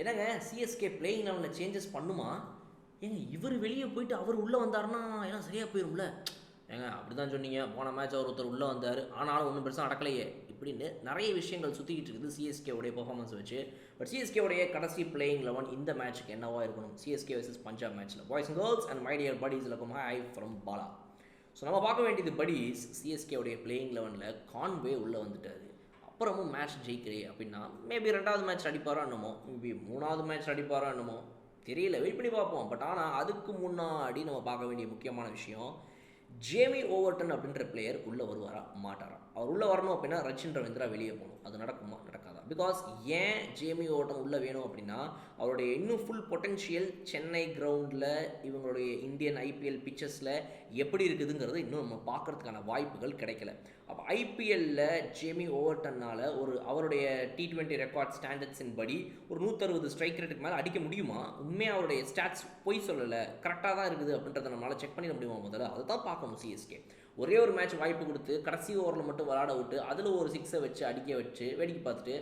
என்னங்க CSK playing லெவலில் changes பண்ணுமா? ஏங்க இவர் வெளியே போயிட்டு அவர் உள்ளே வந்தாருன்னா எல்லாம் சரியாக போயிடும்ல ஏங்க அப்படி தான் சொன்னீங்க. போன மேட்ச் அவர் ஒருத்தர் உள்ளே வந்தார். ஆனாலும் ஒன்றும் பெருசாக நடக்கலையே. இப்படின்னு நிறைய விஷயங்கள் சுற்றிக்கிட்டு இருக்குது சிஎஸ்கே உடைய வச்சு. பட் சிஎஸ்கே உடைய கடைசி பிளேயிங் லெவன் இந்த மேட்ச்சுக்கு என்னவாக இருக்கணும்? சிஎஸ்கே வர்சஸ் பஞ்சாப் மேட்ச்சில் boys and girls and my dear buddies இருக்கும்? லக்கும் ஹை ஃப்ரம் பாலா ஸோ நம்ம பார்க்க வேண்டியது படிஸ் சிஎஸ்கே உடைய பிளேயிங் லெவனில் கான்வே உள்ளே வந்துட்டார். அப்புறமும் மேட்ச் ஜெயிக்கிறே அப்படின்னா மேபி ரெண்டாவது மேட்ச் அடிப்பாரோ என்னமோ மேபி மூணாவது மேட்ச் அடிப்பாரோ என்னமோ தெரியல. வெயிட் பண்ணி பார்ப்போம். பட் ஆனால் அதுக்கு முன்னாடி நம்ம பார்க்க வேண்டிய முக்கியமான விஷயம் ஜேமி ஓவர்டன் அப்படின்ற பிளேயர் உள்ளே வருவாரா? மாட்டாரா. அவர் உள்ளே வரணும் அப்படின்னா ரச்சின் ரவீந்திரா வெளியே போகணும். அது நடக்குமா? நடக்காதா? பிகாஸ் ஏன் ஜேமி ஓவர்டன் உள்ளே வேணும் அப்படின்னா அவருடைய இன்னும் ஃபுல் பொட்டென்ஷியல் சென்னை கிரவுண்டில் இவங்களுடைய இந்தியன் ஐபிஎல் பிச்சர்ஸில் எப்படி இருக்குதுங்கிறது இன்னும் நம்ம பார்க்கறதுக்கான வாய்ப்புகள் கிடைக்கல. அப்போ ஐபிஎல்லில் ஜேமி ஓவர்டன்னால் ஒரு அவருடைய டி ட்வெண்ட்டி ரெக்கார்ட் ஸ்டாண்டர்ட்ஸின் படி ஒரு நூற்றறுபது ஸ்ட்ரைக் ரேட்டுக்கு மேலே அடிக்க முடியுமா? உண்மையாக அவருடைய ஸ்டாட்ஸ் பொய் சொல்லலை. கரெக்டாக தான் இருக்குது அப்படின்றத நம்மளால் செக் பண்ணிட முடியுமா முதல்ல? அதை தான் பார்க்கணும். சிஎஸ்கே ஒரே ஒரு மேட்ச் வாய்ப்பு கொடுத்து கடைசி ஓவரில் மட்டும் விளாட விட்டு அதில் ஒரு சிக்ஸை வச்சு அடிக்க வச்சு வேடிக்கை பார்த்துட்டு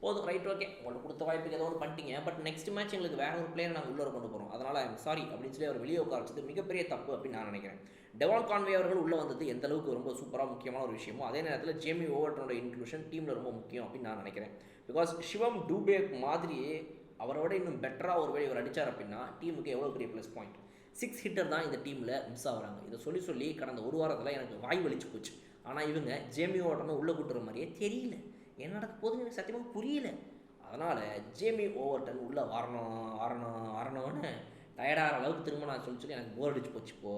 போதும் ரைட் ஓகே உங்களுக்கு கொடுத்த வாய்ப்புக்கு ஏதோ ஒன்று பண்ணிட்டீங்க. பட் நெக்ஸ்ட் மேட்ச் எங்களுக்கு வேற ஒரு பிளேயர் நாங்கள் உள்ளே கொண்டு போகிறோம் அதனால் ஐம் சாரி அப்படின்னு சொல்லி அவர் வெளியே உட்காரச்சது மிகப்பெரிய தப்பு அப்படின்னு நான் நினைக்கிறேன். டெவான் கான்வே அவர்கள் உள்ளே வந்தது எந்த அளவுக்கு ரொம்ப சூப்பராக முக்கியமான ஒரு விஷயமோ அதே நேரத்தில் ஜேமி ஓவர்டனோட இன்க்ளூஷன் டீமில் ரொம்ப முக்கியம் அப்படின்னு நான் நினைக்கிறேன். பிகாஸ் சிவம் டூபே மாதிரியே அவரோட இன்னும் பெட்டராக ஒரு வேலை இவர் அடித்தார் அப்படின்னா டீமுக்கு எவ்வளோ பெரிய ப்ளஸ் பாயிண்ட் சிக்ஸ் ஹிட்டர் தான் இந்த டீமில் மிஸ் ஆகுறாங்க. இதை சொல்லி சொல்லி கடந்த ஒரு வாரத்தில் எனக்கு வாய் வலிச்சு போச்சு. ஆனால் இவங்க ஜேமி ஓட்டனை உள்ளே கூட்டுற மாதிரியே தெரியல. என்ன நடக்க போதுன்னு எனக்கு சத்தியமாக புரியல. அதனால் ஜேமி ஓவர்டன் உள்ளே வரணும் வரணும் வரணும்னு டயர்டாகிற அளவுக்கு திரும்ப நான் சொல்லி சொல்லி எனக்கு போர் அடிச்சு போச்சு இப்போ.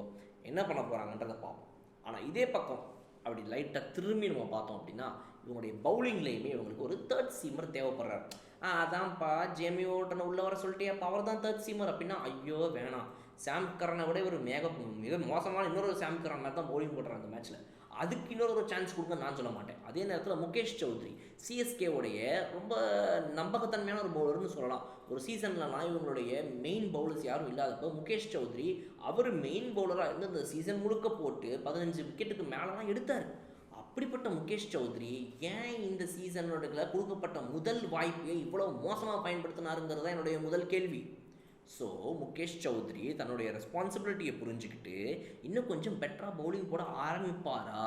என்ன பண்ண போகிறாங்கன்றதை பார்ப்போம். ஆனால் இதே பக்கம் அப்படி லைட்டாக திரும்பி நம்ம பார்த்தோம் அப்படின்னா இவங்களுடைய பவுலிங்லேயுமே இவங்களுக்கு ஒரு தேர்ட் சீமர் தேவைப்படுறாரு. ஆ அதான்ப்பா ஜேமி ஓட்டனை உள்ளே வர சொல்லிட்டே அப்போ அவர் தான் தேர்ட் சீமர் அப்படின்னா ஐயோ வேணாம். சாம்கரனை விட ஒரு மேக மிக மோசமான இன்னொரு சாம்கரன் மாதிரி தான் போலிங் போடுறாங்க அந்த மேட்ச்சில் அதுக்கு இன்னொரு ஒரு சான்ஸ் கொடுக்க நான் சொல்ல மாட்டேன். அதே நேரத்தில் முகேஷ் சௌத்ரி சிஎஸ்கேவுடைய ரொம்ப நம்பகத்தன்மையான ஒரு பவுலர்னு சொல்லலாம். ஒரு சீசன்லலாம் இவங்களுடைய மெயின் பவுலர்ஸ் யாரும் இல்லாதப்போ முகேஷ் சௌத்ரி அவர் மெயின் பவுலராக இருந்து அந்த சீசன் முழுக்க போட்டு பதினஞ்சு விக்கெட்டுக்கு மேலெலாம் எடுத்தார். அப்படிப்பட்ட முகேஷ் சௌத்ரி ஏன் இந்த சீசனோட கொடுக்கப்பட்ட முதல் வாய்ப்பை இவ்வளோ மோசமாக பயன்படுத்தினாருங்கிறது தான் என்னுடைய முதல் கேள்வி. ஸோ முகேஷ் சௌத்ரி தன்னுடைய ரெஸ்பான்சிபிலிட்டியை புரிஞ்சுக்கிட்டு இன்னும் கொஞ்சம் பெட்டராக பவுலிங் போட ஆரம்பிப்பாரா?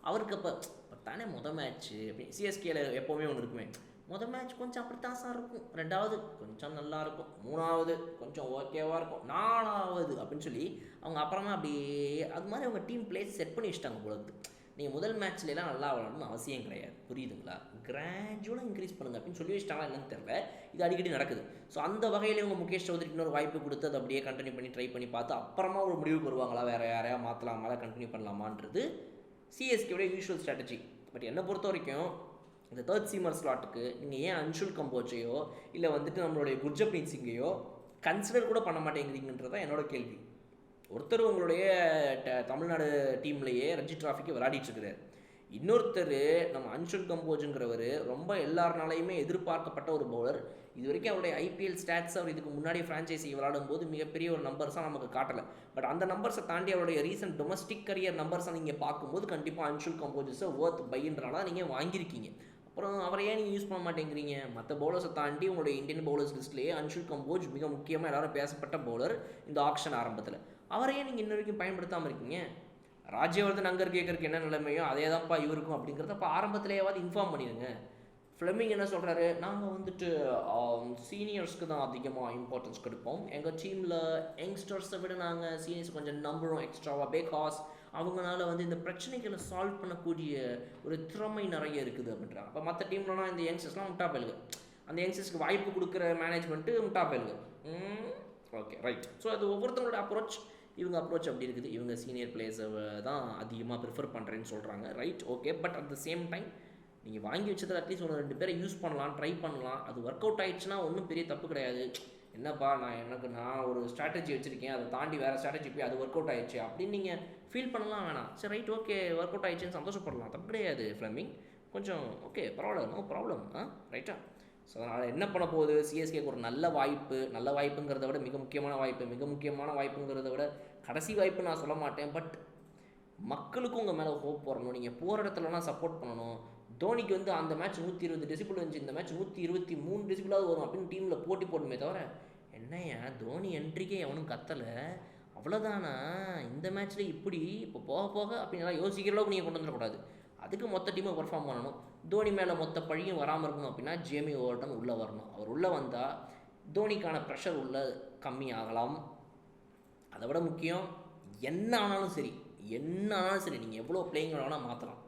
அவருக்கு அப்போ இப்போ தானே முத மேட்ச்சு அப்படி சிஎஸ்கேல எப்போவுமே ஒன்று இருக்குமே. மொதல் மேட்ச் கொஞ்சம் அப்படித்தான் சார் இருக்கும். ரெண்டாவது கொஞ்சம் நல்லா இருக்கும். மூணாவது கொஞ்சம் ஓகேவாக இருக்கும். நாலாவது அப்படின்னு சொல்லி அவங்க அப்புறமா அப்படியே அது மாதிரி அவங்க டீம் பிளேஸ் செட் பண்ணி வச்சிட்டாங்க போல நீங்கள் முதல் மேட்ச்லாம் நல்லா விளாடணும்னு அவசியம் கிடையாது. புரியுதுங்களா? கிராஜுவலாக இன்க்ரீஸ் பண்ணுங்க. அப்படின்னு சொல்லி வச்சிட்டாங்களா என்னன்னு தெரியல. இது அடிக்கடி நடக்குது. ஸோ அந்த வகையில் இவங்க முகேஷ் சௌத்ரிக்கு இன்னொரு வாய்ப்பு கொடுத்து அதை அப்படியே கண்டினியூ பண்ணி ட்ரை பண்ணி பார்த்து அப்புறமா ஒரு முடிவுக்கு வருவாங்களா? வேறு யாரையா மாற்றலாமா கண்டினியூ பண்ணலாமான்றது சிஎஸ்கேவுடைய யூஷுவல் ஸ்ட்ராட்டஜி பட் என்னை பொறுத்த வரைக்கும் இந்த தேர்ட் சீமர் ஸ்லாட்டுக்கு நீங்கள் ஏன் அன்ஷுல் கம்போச்சையோ இல்லை வந்துட்டு நம்மளுடைய குர்ஜப்ரீத் சிங்கையோ கன்சிடர் கூட பண்ண மாட்டேங்கிறீங்கன்றது தான் என்னோட கேள்வி. ஒருத்தர் உங்களுடைய ட- தமிழ்நாடு டீம்லேயே ரஞ்சி டிராஃபிக்கு விளையாடிட்டு இருக்கிறார் இன்னொருத்தர் நம்ம அன்ஷுல் கம்போஜுங்கிறவர் ரொம்ப எல்லாருனாலையுமே எதிர்பார்க்கப்பட்ட ஒரு பவுலர் இது வரைக்கும் அவருடைய ஐபிஎல் ஸ்டாட்ஸ் அவர் இதுக்கு முன்னாடி ஃப்ரான்ச்சைசி விளையாடும் போது மிகப்பெரிய ஒரு நம்பர்ஸாக நமக்கு காட்டலை. பட் அந்த நம்பர்ஸை தாண்டி அவருடைய ரீசன்ட் டொமஸ்டிக் கரியர் நம்பர்ஸை நீங்கள் பார்க்கும்போது கண்டிப்பாக அன்ஷுல் கம்போஜஸை ஒர்த் பைன்றனால நீங்கள் வாங்கியிருக்கீங்க. அப்புறம் அவரை ஏன் நீங்கள் யூஸ் பண்ண மாட்டேங்கிறீங்க? மற்ற பவுலர்ஸை தாண்டி உங்களுடைய இந்தியன் பவுலர்ஸ் லிஸ்ட்லேயே அன்ஷுல் கம்போஜ் மிக முக்கியமாக எல்லாரும் பேசப்பட்ட பவுலர் இந்த ஆக்ஷன் ஆரம்பத்தில். அவரையே நீங்கள் இன்ன வரைக்கும் பயன்படுத்தாமல் இருக்கீங்க? ராஜ்யவர்தன் அங்கர் கேட்கறதுக்கு என்ன நிலைமையோ அதே தான்ப்பா இவருக்கும் அப்படிங்கிறத அப்போ ஆரம்பத்திலேயாவது இன்ஃபார்ம் பண்ணிடுங்க. ஃப்ளெமிங் என்ன சொல்கிறாரு நாங்கள் வந்துட்டு சீனியர்ஸ்க்கு தான் அதிகமாக இம்பார்ட்டன்ஸ் கொடுப்போம். எங்கள் டீமில் யங்ஸ்டர்ஸை விட நாங்கள் சீனியர்ஸ் கொஞ்சம் நம்புகிறோம் எக்ஸ்ட்ராவாக பிகாஸ் அவங்களால வந்து இந்த பிரச்சனைகளை சால்வ் பண்ணக்கூடிய ஒரு திறமை நிறைய இருக்குது அப்படின்றாங்க. அப்போ மற்ற டீம்லலாம் இந்த யங்ஸ்டர்ஸ்லாம் முட்டா பயலுங்க அந்த யங்ஸ்டர்ஸ்க்கு வாய்ப்பு கொடுக்குற மேனேஜ்மெண்ட்டு முட்டா பயலுங்க ஓகே ரைட் ஸோ அது ஒவ்வொருத்தவங்களோட அப்ரோச் இவங்க அப்ரோச் அப்படி இருக்குது. இவங்க சீனியர் பிளேயர்ஸை தான் அதிகமாக ப்ரிஃபர் பண்ணுறேன்னு சொல்கிறாங்க right okay but at the same time நீங்கள் வாங்கி வச்சதில் அட்லீஸ்ட் ஒன்று ரெண்டு பேரை யூஸ் பண்ணலாம் ட்ரை பண்ணலாம். அது ஒர்க் அவுட் ஆயிடுச்சுன்னா ஒன்றும் பெரிய தப்பு கிடையாது. என்னப்பா நான் எனக்கு நான் ஒரு ஸ்ட்ராட்டஜி வச்சுருக்கேன். அதை தாண்டி வேறு ஸ்ட்ராட்டஜி போய் அது ஒர்க் அவுட் ஆயிடுச்சு அப்படின்னு நீங்கள் ஃபீல் பண்ணலாம் வேணாம். சரி ரைட் ஓகே ஒர்க் அவுட் ஆயிடுச்சுன்னு சந்தோஷப்படலாம். தப்பு கிடையாது ஃப்ளமிங் கொஞ்சம் ஓகே பரவாயில்ல. நோ ப்ராப்ளம் ஆ ரைட்டா ஸோ அதனால் என்ன பண்ண போகுது? சிஎஸ்கேக்கு ஒரு நல்ல வாய்ப்பு. நல்ல வாய்ப்புங்கிறத விட மிக முக்கியமான வாய்ப்பு. மிக முக்கியமான வாய்ப்புங்கிறத விட கடைசி வாய்ப்பு நான் சொல்ல மாட்டேன். பட் மக்களுக்கும் உங்கள் மேலே ஹோப் வரணும். நீங்கள் போகிற இடத்துலலாம் சப்போர்ட் பண்ணணும். தோனிக்கு வந்து அந்த மேட்ச் நூற்றி இருபது டெசிபிள் இருந்துச்சு. இந்த மேட்ச் நூற்றி இருபத்தி மூணு டெசிபிளாவது வரும் அப்படின்னு டீமில் போட்டி போடணுமே தவிர என்னய்யா தோனி என்ட்ரிக்கே எவனும் கத்தலை. அவ்வளோதானா இந்த மேட்ச்சில் இப்படி இப்போ போக போக அப்படின்னா யோசிக்கிற அளவுக்கு நீங்கள் கொண்டு வந்துடக்கூடாது. அதுக்கு மொத்த டீமை பர்ஃபார்ம் பண்ணணும். தோனி மேலே மொத்த பழியும் வராமல் இருக்கணும் அப்படின்னா ஜேமி ஓவர்டன் உள்ளே வரணும். அவர் உள்ளே வந்தால் தோனிக்கான ப்ரெஷர் உள்ள கம்மி ஆகலாம். அதை விட முக்கியம் என்ன ஆனாலும் சரி என்ன ஆனாலும் சரி நீங்கள் எவ்வளோ பிளேயிங் வேணால் மாற்றலாம்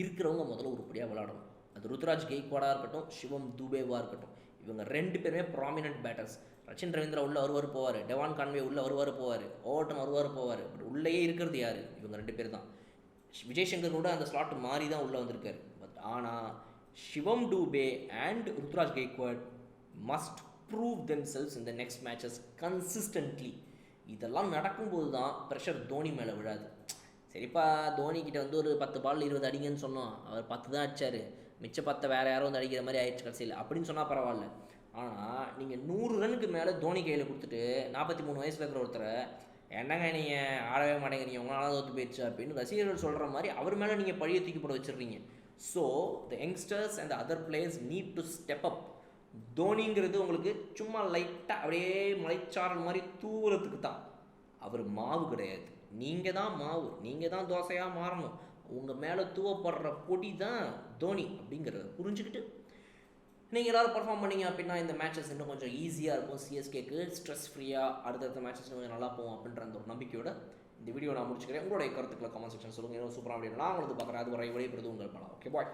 இருக்கிறவங்க முதல்ல உருப்படியாக விளாடணும் அது ருத்ராஜ் கெய்க்வாடாக இருக்கட்டும் சிவம் துபேவாக இருக்கட்டும் இவங்க ரெண்டு பேருமே ப்ராமினன்ட் பேட்டர்ஸ் ரச்சின் ரவீந்திரா உள்ள வருவார் போவார் டெவான் கான்வே உள்ள வருவார் போவார் ஓவர்டன் வருவார் போவார் பட் உள்ளேயே இருக்கிறது யார்? இவங்க ரெண்டு பேர் தான். விஜய் சங்கர் கூட அந்த ஸ்லாட் மாறி தான் உள்ளே வந்திருக்காரு. ஆனால் Shivam Dube and Ruturaj Gaikwad must prove themselves இந்த நெக்ஸ்ட் மேட்சஸ் கன்சிஸ்டன்ட்லி இதெல்லாம் நடக்கும்போது தான் ப்ரெஷர் தோனி மேலே விழாது. சரிப்பா தோனி கிட்ட வந்து ஒரு பத்து பால் இருபது அடிங்கன்னு சொன்னோம் அவர் பத்து தான் அடிச்சார். மிச்ச பத்தை வேறு யாரோ வந்து அடிக்கிற மாதிரி ஆயிடுச்சு கடைசியில். அப்படின்னு சொன்னால் பரவாயில்ல. ஆனால் நீங்கள் நூறு ரனுக்கு மேலே தோனி கையில் கொடுத்துட்டு நாற்பத்தி மூணு வயசில் இருக்கிற ஒருத்தரை என்னங்க நீங்கள் ஆடவே மாட்டேங்கிறீங்க உங்களால் தோற்று போயிடுச்சு அப்படின்னு ரசிகர்கள் சொல்கிற மாதிரி அவர் மேலே நீங்கள் பழிய தூக்கி போட வச்சிடுறீங்க. So the youngsters and other players need to step up தோனிங்கிறது உங்களுக்கு சும்மா லைட்டாக அப்படியே மலைச்சாரல் மாதிரி தூவுறதுக்கு தான். அவர் மாவு கிடையாது. நீங்கள் தான் மாவு. நீங்கள் தான் தோசையாக மாறணும். உங்கள் மேலே தூவப்படுற பொடி தான் தோனி அப்படிங்கிறத புரிஞ்சுக்கிட்டு நீங்கள் எல்லோரும் பர்ஃபார்ம் பண்ணீங்க அப்படின்னா இந்த மேட்சஸ் இன்னும் கொஞ்சம் ஈஸியாக இருக்கும். சிஎஸ்கேக்கு ஸ்ட்ரெஸ் ஃப்ரீயாக அடுத்தடுத்த மேட்சஸ் கொஞ்சம் நல்லா போகும் அப்படின்ற அந்த ஒரு நம்பிக்கையோட இந்த வீடியோ நான் முடிச்சுக்கிறேன். உங்களுடைய கருத்துக்களை கமெண்ட் செக்ஷன் சொல்லுங்கள் இன்னும் சூப்பராக அப்படின்னா நான் உங்களுக்கு பார்க்குறேன். அது வரை விடைபெறுது உங்கள் படம் ஓகே பாய்